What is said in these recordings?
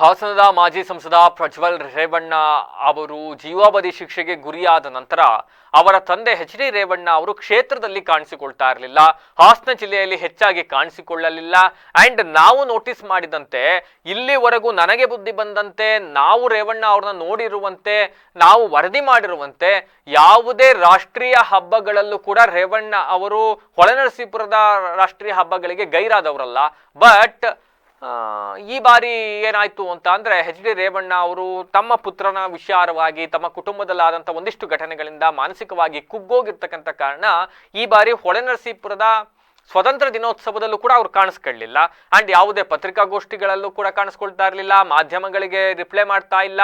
ಹಾಸನದ ಮಾಜಿ ಸಂಸದ ಪ್ರಜ್ವಲ್ ರೇವಣ್ಣ ಅವರು ಜೀವಾವಧಿ ಶಿಕ್ಷೆಗೆ ಗುರಿಯಾದ ನಂತರ ಅವರ ತಂದೆ ಎಚ್ ಡಿ ರೇವಣ್ಣ ಅವರು ಕ್ಷೇತ್ರದಲ್ಲಿ ಕಾಣಿಸಿಕೊಳ್ತಾ ಇರಲಿಲ್ಲ. ಹಾಸನ ಜಿಲ್ಲೆಯಲ್ಲಿ ಹೆಚ್ಚಾಗಿ ಕಾಣಿಸಿಕೊಳ್ಳಲಿಲ್ಲ. ಅಂಡ್ ನಾವು ನೋಟಿಸ್ ಮಾಡಿದಂತೆ ಇಲ್ಲಿವರೆಗೂ ನನಗೆ ಬುದ್ಧಿ ಬಂದಂತೆ ನಾವು ರೇವಣ್ಣ ಅವ್ರನ್ನ ನೋಡಿರುವಂತೆ, ನಾವು ವರದಿ ಮಾಡಿರುವಂತೆ ಯಾವುದೇ ರಾಷ್ಟ್ರೀಯ ಹಬ್ಬಗಳಲ್ಲೂ ಕೂಡ ರೇವಣ್ಣ ಅವರು ಹೊಳೆನರಸೀಪುರದ ರಾಷ್ಟ್ರೀಯ ಹಬ್ಬಗಳಿಗೆ ಗೈರಾದವರಲ್ಲ. ಬಟ್ ಈ ಬಾರಿ ಏನಾಯ್ತು ಅಂತ ಅಂದರೆ ಎಚ್ ಡಿ ರೇವಣ್ಣ ಅವರು ತಮ್ಮ ಪುತ್ರನ ವಿಚಾರವಾಗಿ ತಮ್ಮ ಕುಟುಂಬದಲ್ಲಾದಂಥ ಒಂದಿಷ್ಟು ಘಟನೆಗಳಿಂದ ಮಾನಸಿಕವಾಗಿ ಕುಗ್ಗೋಗಿರ್ತಕ್ಕಂಥ ಕಾರಣ ಈ ಬಾರಿ ಹೊಳೆನರಸೀಪುರದ ಸ್ವತಂತ್ರ ದಿನೋತ್ಸವದಲ್ಲೂ ಕೂಡ ಅವ್ರು ಕಾಣಿಸ್ಕೊಳ್ಳಿಲ್ಲ. ಅಂಡ್ ಯಾವುದೇ ಪತ್ರಿಕಾಗೋಷ್ಠಿಗಳಲ್ಲೂ ಕೂಡ ಕಾಣಿಸ್ಕೊಳ್ತಾ ಇರಲಿಲ್ಲ. ಮಾಧ್ಯಮಗಳಿಗೆ ರಿಪ್ಲೈ ಮಾಡ್ತಾ ಇಲ್ಲ.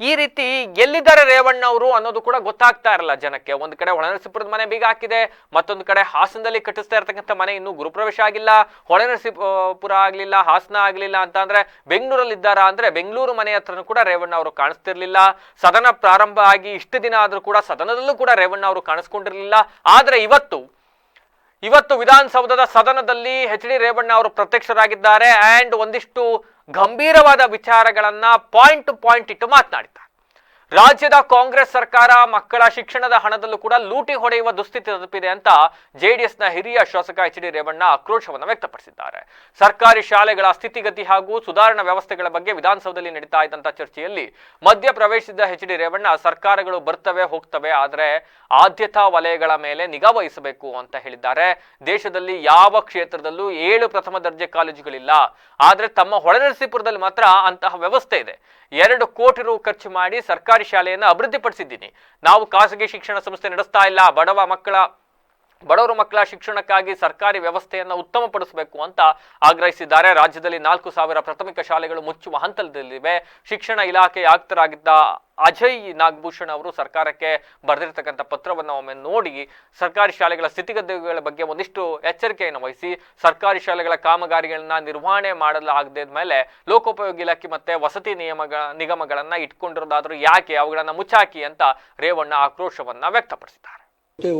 ಈ ರೀತಿ ಎಲ್ಲಿದ್ದಾರೆ ರೇವಣ್ಣ ಅವರು ಅನ್ನೋದು ಕೂಡ ಗೊತ್ತಾಗ್ತಾ ಇರಲ್ಲ ಜನಕ್ಕೆ. ಒಂದು ಕಡೆ ಹೊಳೆನರಸೀಪುರದ ಮನೆ ಬೀಗ ಹಾಕಿದೆ, ಮತ್ತೊಂದು ಕಡೆ ಹಾಸನದಲ್ಲಿ ಕಟ್ಟಿಸ್ತಾ ಇರ್ತಕ್ಕಂಥ ಮನೆ ಇನ್ನೂ ಗುರುಪ್ರವೇಶ ಆಗಿಲ್ಲ. ಹೊಳೆನರಸೀಪುರ ಆಗ್ಲಿಲ್ಲ, ಹಾಸನ ಆಗ್ಲಿಲ್ಲ ಅಂತ ಅಂದ್ರೆ ಬೆಂಗಳೂರಲ್ಲಿ ಇದ್ದಾರಾ ಅಂದ್ರೆ ಬೆಂಗಳೂರು ಮನೆ ಹತ್ರನೂ ಕೂಡ ರೇವಣ್ಣ ಅವರು ಕಾಣಿಸ್ತಿರ್ಲಿಲ್ಲ. ಸದನ ಪ್ರಾರಂಭ ಆಗಿ ಇಷ್ಟು ದಿನ ಆದ್ರೂ ಕೂಡ ಸದನದಲ್ಲೂ ಕೂಡ ರೇವಣ್ಣ ಅವರು ಕಾಣಿಸ್ಕೊಂಡಿರ್ಲಿಲ್ಲ. ಆದ್ರೆ ಇವತ್ತು ಇವತ್ತು ವಿಧಾನಸೌಧದ ಸದನದಲ್ಲಿ ಹೆಚ್ ಡಿ ರೇವಣ್ಣ ಅವರು ಪ್ರತ್ಯಕ್ಷರಾಗಿದ್ದಾರೆ. ಅಂಡ್ ಒಂದಿಷ್ಟು ಗಂಭೀರವಾದ ವಿಚಾರಗಳನ್ನ ಪಾಯಿಂಟ್ ಟು ಪಾಯಿಂಟ್ ಇಟ್ಟು ಮಾತನಾಡಿದ್ದಾರೆ ರಾಜ್ಯದ ಕಾಂಗ್ರೆಸ್ ಸರ್ಕಾರ ಮಕ್ಕಳ ಶಿಕ್ಷಣದ ಹಣದಲ್ಲೂ ಕೂಡ ಲೂಟಿ ಹೊಡೆಯುವ ದುಸ್ಥಿತಿ ತಲುಪಿದೆ ಅಂತ ಜೆಡಿಎಸ್ನ ಹಿರಿಯ ಶಾಸಕ ಎಚ್ ಡಿ ರೇವಣ್ಣ ಆಕ್ರೋಶವನ್ನು ವ್ಯಕ್ತಪಡಿಸಿದ್ದಾರೆ. ಸರ್ಕಾರಿ ಶಾಲೆಗಳ ಸ್ಥಿತಿಗತಿ ಹಾಗೂ ಸುಧಾರಣಾ ವ್ಯವಸ್ಥೆಗಳ ಬಗ್ಗೆ ವಿಧಾನಸೌಧದಲ್ಲಿ ನಡೀತಾ ಇದ್ದಂತಹ ಚರ್ಚೆಯಲ್ಲಿ ಮಧ್ಯ ಪ್ರವೇಶಿಸಿದ ಎಚ್ ಡಿ ರೇವಣ್ಣ, ಸರ್ಕಾರಗಳು ಬರ್ತವೆ, ಹೋಗ್ತವೆ, ಆದರೆ ಆದ್ಯತಾ ವಲಯಗಳ ಮೇಲೆ ನಿಗಾ ವಹಿಸಬೇಕು ಅಂತ ಹೇಳಿದ್ದಾರೆ. ದೇಶದಲ್ಲಿ ಯಾವ ಕ್ಷೇತ್ರದಲ್ಲೂ ಏಳು ಪ್ರಥಮ ದರ್ಜೆ ಕಾಲೇಜುಗಳಿಲ್ಲ. ಆದರೆ ತಮ್ಮ ಹೊಳೆನರಸೀಪುರದಲ್ಲಿ ಮಾತ್ರ ಅಂತಹ ವ್ಯವಸ್ಥೆ ಇದೆ. ಎರಡು ಕೋಟಿ ರು ಖರ್ಚು ಮಾಡಿ ಸರ್ಕಾರಿ ಶಾಲೆಯನ್ನು ಅಭಿವೃದ್ಧಿಪಡಿಸಿದ್ದೀನಿ. ನಾವು ಖಾಸಗಿ ಶಿಕ್ಷಣ ಸಂಸ್ಥೆ ನಡೆಸ್ತಾ ಇಲ್ಲ. ಬಡವ ಮಕ್ಕಳ ಬಡವರ ಮಕ್ಕಳ ಶಿಕ್ಷಣಕ್ಕಾಗಿ ಸರ್ಕಾರಿ ವ್ಯವಸ್ಥೆಯನ್ನು ಉತ್ತಮಪಡಿಸಬೇಕು ಅಂತ ಆಗ್ರಹಿಸಿದ್ದಾರೆ. ರಾಜ್ಯದಲ್ಲಿ ನಾಲ್ಕು ಸಾವಿರ ಪ್ರಾಥಮಿಕ ಶಾಲೆಗಳು ಮುಚ್ಚುವ ಹಂತದಲ್ಲಿವೆ. ಶಿಕ್ಷಣ ಇಲಾಖೆ ಆಯುಕ್ತರಾಗಿದ್ದ ಅಜಯ್ ನಾಗಭೂಷಣ್ ಅವರು ಸರ್ಕಾರಕ್ಕೆ ಬರೆದಿರ್ತಕ್ಕಂಥ ಪತ್ರವನ್ನು ಒಮ್ಮೆ ನೋಡಿ ಸರ್ಕಾರಿ ಶಾಲೆಗಳ ಸ್ಥಿತಿಗತಿಗಳ ಬಗ್ಗೆ ಒಂದಿಷ್ಟು ಎಚ್ಚರಿಕೆಯನ್ನು ವಹಿಸಿ, ಸರ್ಕಾರಿ ಶಾಲೆಗಳ ಕಾಮಗಾರಿಗಳನ್ನ ನಿರ್ವಹಣೆ ಮಾಡಲಾಗದ ಮೇಲೆ ಲೋಕೋಪಯೋಗಿ ಇಲಾಖೆ ಮತ್ತೆ ವಸತಿ ನಿಯಮಗಳ ನಿಗಮಗಳನ್ನ ಇಟ್ಕೊಂಡಿರೋದಾದ್ರೂ ಯಾಕೆ, ಅವುಗಳನ್ನ ಮುಚ್ಚಾಕಿ ಅಂತ ರೇವಣ್ಣ ಆಕ್ರೋಶವನ್ನ ವ್ಯಕ್ತಪಡಿಸಿದ್ದಾರೆ.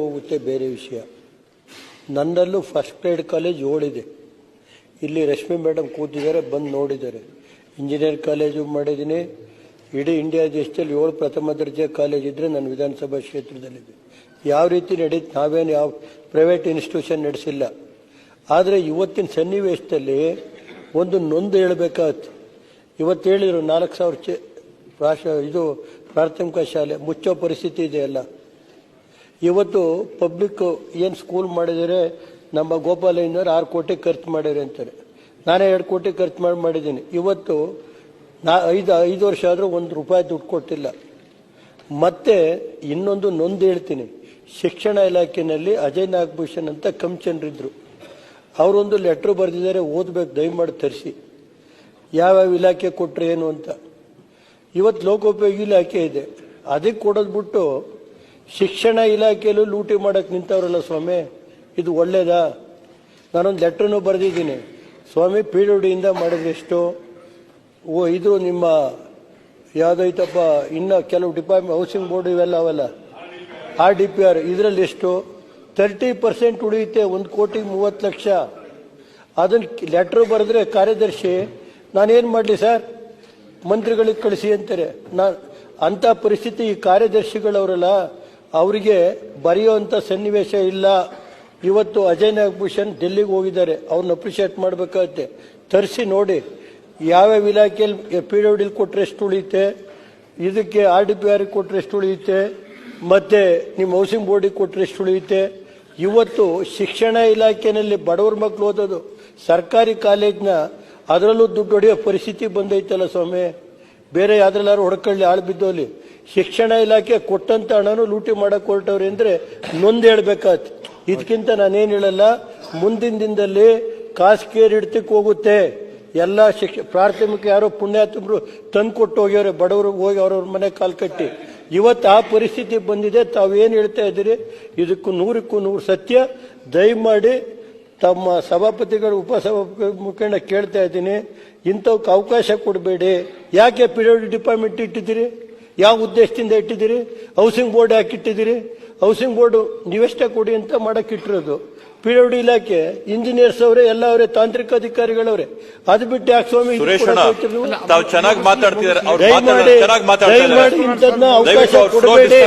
ಹೋಗುತ್ತೆ, ಬೇರೆ ವಿಷಯ. ನನ್ನಲ್ಲೂ ಫಸ್ಟ್ ಗ್ರೇಡ್ ಕಾಲೇಜ್ ಏಳಿದೆ ಇಲ್ಲಿ ರಶ್ಮಿ ಮೇಡಮ್ ಕೂತಿದ್ದಾರೆ, ಬಂದು ನೋಡಿದ್ದಾರೆ. ಇಂಜಿನಿಯರ್ ಕಾಲೇಜು ಮಾಡಿದ್ದೀನಿ. ಇಡೀ ಇಂಡಿಯಾ ದೇಶದಲ್ಲಿ ಏಳು ಪ್ರಥಮ ದರ್ಜೆ ಕಾಲೇಜ್ ಇದ್ದರೆ ನನ್ನ ವಿಧಾನಸಭಾ ಕ್ಷೇತ್ರದಲ್ಲಿದೆ ಯಾವ ರೀತಿ ನಡೀತು, ನಾವೇನು ಯಾವ ಪ್ರೈವೇಟ್ ಇನ್ಸ್ಟಿಟ್ಯೂಷನ್ ನಡೆಸಿಲ್ಲ. ಆದರೆ ಇವತ್ತಿನ ಸನ್ನಿವೇಶದಲ್ಲಿ ಒಂದು ನೊಂದು ಹೇಳಬೇಕಾಗುತ್ತೆ. ಇವತ್ತು ಹೇಳಿದರು ನಾಲ್ಕು ಸಾವಿರ ಚೆ ಪ್ರಾಶ ಇದು ಪ್ರಾಥಮಿಕ ಶಾಲೆ, ಮುಚ್ಚೋ ಪರಿಸ್ಥಿತಿ ಇದೆ ಅಲ್ಲ ಇವತ್ತು ಪಬ್ಲಿಕ್ ಏನು ಸ್ಕೂಲ್ ಮಾಡಿದರೆ, ನಮ್ಮ ಗೋಪಾಲಯ್ಯನವ್ರು ಆರು ಕೋಟಿ ಖರ್ಚು ಮಾಡ್ಯಾರೆ ಅಂತಾರೆ. ನಾನೇ ಎರಡು ಕೋಟಿ ಖರ್ಚು ಮಾಡಿ ಮಾಡಿದ್ದೀನಿ. ಇವತ್ತು ನಾ ಐದು ಐದು ವರ್ಷ ಆದರೂ ಒಂದು ರೂಪಾಯಿ ದುಡ್ಡು ಕೊಟ್ಟಿಲ್ಲ. ಮತ್ತೆ ಇನ್ನೊಂದು ನೊಂದು ಹೇಳ್ತೀನಿ. ಶಿಕ್ಷಣ ಇಲಾಖೆಯಲ್ಲಿ ಅಜಯ್ ನಾಗಭೂಷಣ್ ಅಂತ ಕಮಿಷನರಿದ್ದರು ಅವರೊಂದು ಲೆಟ್ರ್ ಬರೆದಿದ್ದಾರೆ, ಓದಬೇಕು, ದಯಮಾಡಿ ತರಿಸಿ. ಯಾವ್ಯಾವ ಇಲಾಖೆ ಕೊಟ್ಟರೆ ಏನು ಅಂತ. ಇವತ್ತು ಲೋಕೋಪಯೋಗಿ ಇಲಾಖೆ ಇದೆ. ಅದಕ್ಕೆ ಕೊಡೋದು ಬಿಟ್ಟು ಶಿಕ್ಷಣ ಇಲಾಖೆಯಲ್ಲೂ ಲೂಟಿ ಮಾಡಕ್ಕೆ ನಿಂತವ್ರಲ್ಲ ಸ್ವಾಮಿ? ಇದು ಒಳ್ಳೇದಾ? ನಾನೊಂದು ಲೆಟ್ರನ್ನು ಬರೆದಿದ್ದೀನಿ. ಸ್ವಾಮಿ, ಪಿ ಡಿಯಿಂದ ಎಷ್ಟು? ಓ, ಇದು ನಿಮ್ಮ ಯಾವುದೈತಪ್ಪ, ಇನ್ನು ಕೆಲವು ಡಿಪಾರ್ಟ್ಮೆಂಟ್, ಹೌಸಿಂಗ್ ಬೋರ್ಡ್ ಇವೆಲ್ಲ ಅವೆಲ್ಲ? ಆರ್ ಡಿ ಪಿ ಆರ್, ಇದರಲ್ಲಿ ಎಷ್ಟು? ತರ್ಟಿ ಪರ್ಸೆಂಟ್ ಉಳಿಯುತ್ತೆ, ಒಂದು ಕೋಟಿ ಮೂವತ್ತು ಲಕ್ಷ. ಅದನ್ನು ಲೆಟ್ರ್ ಬರೆದ್ರೆ ಕಾರ್ಯದರ್ಶಿ, ನಾನೇನು ಮಾಡಲಿ ಸರ್? ಮಂತ್ರಿಗಳಿಗೆ ಕಳಿಸಿ ಅಂತಾರೆ. ನಾ, ಅಂಥ ಪರಿಸ್ಥಿತಿ ಈ ಕಾರ್ಯದರ್ಶಿಗಳವರಲ್ಲ. ಅವರಿಗೆ ಬರೆಯುವಂಥ ಸನ್ನಿವೇಶ ಇಲ್ಲ. ಇವತ್ತು ಅಜಯ್ ನಾಗಭೂಷಣ್ ಡೆಲ್ಲಿಗೆ ಹೋಗಿದ್ದಾರೆ. ಅವ್ರನ್ನ ಅಪ್ರಿಷಿಯೇಟ್ ಮಾಡಬೇಕಾಗತ್ತೆ. ತರಿಸಿ ನೋಡಿ, ಯಾವ್ಯಾವ ಇಲಾಖೆಯಲ್ಲಿ ಪಿ ಡಬ್ಲ್ಯೂ ಕೊಟ್ಟರೆ ಎಷ್ಟು ಉಳಿಯುತ್ತೆ? ಇದಕ್ಕೆ ಆರ್ ಡಿ ಪಿ ಆರ್ಗೆ ಕೊಟ್ಟರೆ ಎಷ್ಟು ಉಳಿಯುತ್ತೆ? ಮತ್ತೆ ನಿಮ್ಮ ಹೌಸಿಂಗ್ ಬೋರ್ಡಿಗೆ ಕೊಟ್ಟರೆ ಎಷ್ಟು ಉಳಿಯುತ್ತೆ? ಇವತ್ತು ಶಿಕ್ಷಣ ಇಲಾಖೆಯಲ್ಲಿ ಬಡವ್ರ ಮಕ್ಕಳು ಓದೋದು, ಸರ್ಕಾರಿ ಕಾಲೇಜ್ನ ಅದರಲ್ಲೂ ದುಡ್ಡು ಹೊಡೆಯೋ ಪರಿಸ್ಥಿತಿ ಬಂದೈತಲ್ಲ ಸ್ವಾಮಿ. ಬೇರೆ ಯಾವ್ದ್ರಲ್ಲಾರು ಹೊಡ್ಕೊಳ್ಳಿ, ಆಳು ಬಿದ್ದೋಲಿ ಶಿಕ್ಷಣ ಇಲಾಖೆ ಕೊಟ್ಟಂತ ಹಣನು ಲೂಟಿ ಮಾಡಕ್ ಹೊರಟವ್ರೆ ಅಂದ್ರೆ ನೊಂದು ಹೇಳ್ಬೇಕಾತ್ ಇದಕ್ಕಿಂತ ನಾನೇನು ಹೇಳಲ್ಲ, ಮುಂದಿನ ದಿನದಲ್ಲಿ ಕಾಸ್ಕೇರ್ ಹಿಡ್ತಕ್ಕೆ ಹೋಗುತ್ತೆ. ಎಲ್ಲ ಶಿಕ್ಷ, ಪ್ರಾಥಮಿಕ ಯಾರೋ ಪುಣ್ಯಾತ್ಮರು ತಂದು ಕೊಟ್ಟು ಹೋಗ್ಯವ್ರೆ ಬಡವರು ಹೋಗಿ ಅವ್ರವ್ರ ಮನೆ ಕಾಲು ಕಟ್ಟಿ. ಇವತ್ತು ಆ ಪರಿಸ್ಥಿತಿ ಬಂದಿದೆ, ತಾವೇನು ಹೇಳ್ತಾ ಇದ್ದೀರಿ? ಇದಕ್ಕೂ ನೂರಕ್ಕೂ ನೂರು ಸತ್ಯ. ದಯಮಾಡಿ ತಮ್ಮ ಸಭಾಪತಿಗಳು ಉಪಸಭಾಪತಿ ಮುಖಂಡ ಕೇಳ್ತಾ ಇದ್ದೀನಿ ಇಂಥವಕ್ಕೆ ಅವಕಾಶ ಕೊಡಬೇಡಿ. ಯಾಕೆ ಪಿ ಡಬ್ಲ್ಯೂ ಡಿಪಾರ್ಟ್ಮೆಂಟ್ ಇಟ್ಟಿದ್ದೀರಿ? ಯಾವ ಉದ್ದೇಶದಿಂದ ಇಟ್ಟಿದ್ದೀರಿ? ಹೌಸಿಂಗ್ ಬೋರ್ಡ್ ಯಾಕೆ ಇಟ್ಟಿದ್ದೀರಿ? ಹೌಸಿಂಗ್ ಬೋರ್ಡು ನೀವೆಷ್ಟೇ ಕೊಡಿ ಅಂತ ಮಾಡಕ್ಕೆ ಇಟ್ಟಿರೋದು ಪಿ ಡಬ್ಲ್ಯೂ ಡಿ ಇಲಾಖೆ ಇಂಜಿನಿಯರ್ಸ್ ಅವರೇ ಎಲ್ಲ ಅವರೇ ತಾಂತ್ರಿಕ ಅಧಿಕಾರಿಗಳವರೇ. ಅದು ಬಿಟ್ಟು ಯಾಕೆ ಸ್ವಾಮಿ ಚೆನ್ನಾಗಿ ಮಾತಾಡ್ತಿದ್ದಾರೆ ಅವಕಾಶ ಕೊಡಬೇಡಿ.